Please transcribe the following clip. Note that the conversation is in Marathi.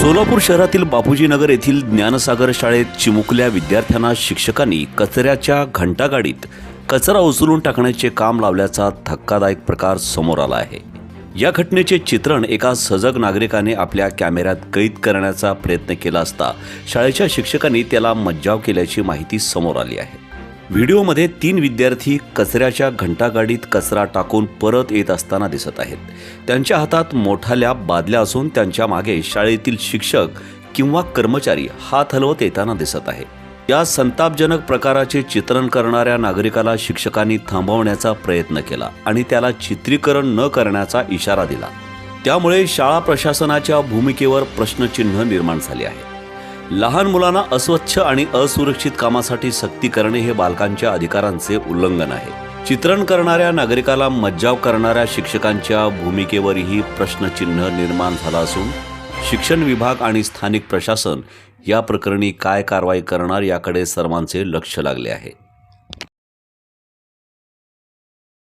सोलापूर शहरातील बापूजीनगर येथील ज्ञानसागर शाळेत चिमुकल्या विद्यार्थ्यांना शिक्षकांनी कचऱ्याच्या घंटागाडीत कचरा उचलून टाकण्याचे काम लावल्याचा धक्कादायक प्रकार समोर आला आहे. या घटनेचे चित्रण एका सजग नागरिकाने आपल्या कॅमेऱ्यात कैद करण्याचा प्रयत्न केला असता शाळेच्या शिक्षकांनी त्याला मज्जाव केल्याची माहिती समोर आली आहे. व्हिडिओमध्ये तीन विद्यार्थी कचऱ्याच्या घंटागाडीत कचरा टाकून परत येत असताना दिसत आहेत. त्यांच्या हातात मोठाल्या बादल्या असून त्यांच्या मागे शाळेतील शिक्षक किंवा कर्मचारी हात हलवत येताना दिसत आहे. या संतापजनक प्रकाराचे चित्रण करणाऱ्या नागरिकाला शिक्षकांनी थांबवण्याचा प्रयत्न केला आणि त्याला चित्रीकरण न करण्याचा इशारा दिला. त्यामुळे शाळा प्रशासनाच्या भूमिकेवर प्रश्नचिन्ह निर्माण झाले आहे. लहान मुलांना अस्वच्छ आणि असुरक्षित कामासाठी सक्ती करणे हे बालकांच्या अधिकारांचे उल्लंघन आहे. चित्रण करणाऱ्या नागरिकाला मज्जाव करणाऱ्या शिक्षकांच्या भूमिकेवरही प्रश्नचिन्ह निर्माण झाला असून शिक्षण विभाग आणि स्थानिक प्रशासन या प्रकरणी काय कारवाई करणार याकडे सर्वांचे लक्ष लागले आहे.